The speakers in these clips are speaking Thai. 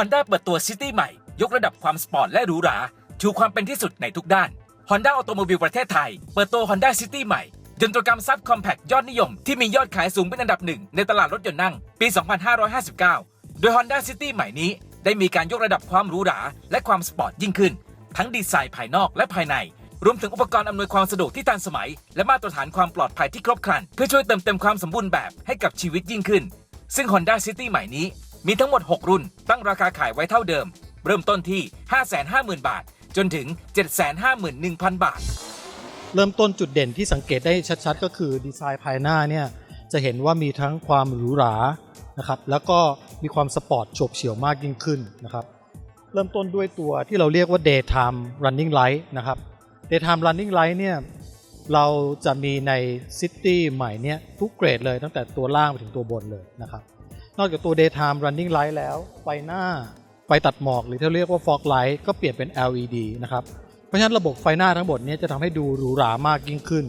Honda เปิดตัวซิตี้ใหม่ ยกระดับความสปอร์ตและหรูหราชูความเป็นที่สุดในทุกด้าน Honda Automobile ประเทศไทย เปิดตัว Honda City ใหม่ยนตรกรรมซับคอมแพคยอดนิยมที่มียอดขายสูงเป็นอันดับหนึ่งในตลาดรถยนต์นั่ง ปี 2559 โดย Honda City ใหม่นี้ ได้มีการยกระดับความหรูหราและความสปอร์ตยิ่งขึ้น ทั้งดีไซน์ภายนอกและภายใน รวมถึงอุปกรณ์อำนวยความสะดวกที่ทันสมัย และมาตรฐานความปลอดภัยที่ครบครัน เพื่อช่วยเติมเต็มความสมบูรณ์แบบให้กับชีวิตยิ่งขึ้น ซึ่ง Honda City ใหม่นี้ มีทั้งหมด 6 รุ่น ตั้งราคาขายไว้เท่าเดิม เริ่มต้นที่ 550,000 บาท จนถึง 751,000 บาท เริ่มต้นจุดเด่นที่สังเกตได้ชัดๆ ก็คือดีไซน์ภายหน้าเนี่ยจะเห็นว่ามีทั้งความหรูหรานะครับแล้วก็มีความสปอร์ตโฉบเฉี่ยวมากยิ่งขึ้นนะครับเริ่มต้นด้วยตัวที่เราเรียกว่า daytime running light นะครับ daytime running light เนี่ยเราจะมีใน City ใหม่เนี่ยทุกเกรดเลยตั้งแต่ตัวล่างไปถึงตัวบนเลยนะครับ นอกจากตัว daytime running light แล้ว ไฟหน้า ไฟตัดหมอกหรือที่เรียกว่า fog light ก็เปลี่ยนเป็น LED นะครับ เพราะฉะนั้นระบบไฟหน้าทั้งหมดนี้จะทำให้ดูหรูหรามากยิ่งขึ้น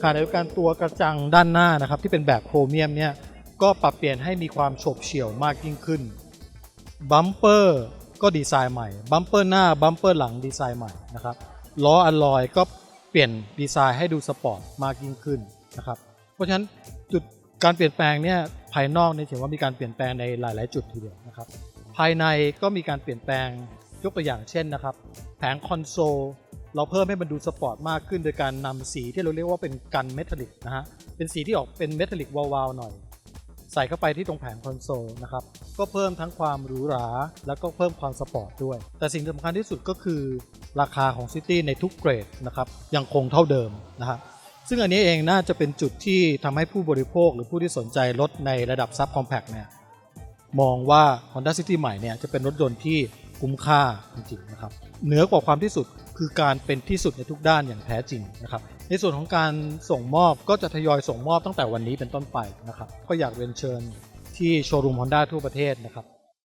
ขณะเดียวกันตัวกระจังด้านหน้านะครับที่เป็นแบบโครเมียมเนี่ยก็ปรับเปลี่ยนให้มีความโฉบเฉี่ยวมากยิ่งขึ้น บัมเปอร์ก็ดีไซน์ใหม่ บัมเปอร์หน้า บัมเปอร์หลังดีไซน์ใหม่นะครับ ล้ออะลอยก็เปลี่ยนดีไซน์ให้ดูสปอร์ตมากยิ่งขึ้นนะครับ เพราะฉะนั้นจุด การเปลี่ยนแปลงเนี่ยภายนอกเนี่ยถือว่ามีการเปลี่ยนแปลงในหลาย ๆ จุดทีเดียวนะครับ ภายในก็มีการเปลี่ยนแปลงยกตัวอย่างเช่นนะครับ แผงคอนโซลเราเพิ่มให้มันดูสปอร์ตมากขึ้น โดยการนำสีที่เราเรียกว่าเป็นกันเมทัลลิกนะฮะเป็นสีที่ออกเป็นเมทัลลิกวาวๆหน่อย ใส่เข้าไปที่ตรงแผงคอนโซลนะครับก็เพิ่มทั้งความหรูหรา แล้วก็เพิ่มความสปอร์ตด้วย แต่สิ่งสำคัญที่สุดก็คือราคาของซิตี้ในทุกเกรดนะครับยังคงเท่าเดิมนะครับ ซึ่งอันนี้เองน่าจะเป็นจุดที่ทำให้ผู้บริโภคหรือผู้ที่สนใจรถในระดับซับคอมแพคเนี่ยมองว่า Honda City ใหม่เนี่ยจะเป็นรถยนต์ที่คุ้มค่าจริงๆนะครับเหนือกว่าความที่สุดคือการเป็นที่สุดในทุกด้านอย่างแท้จริงนะครับในส่วนของการส่งมอบก็จะทยอยส่งมอบตั้งแต่วันนี้เป็นต้นไปนะครับก็อยากเรียนเชิญที่โชว์รูม Honda ทั่วประเทศนะครับ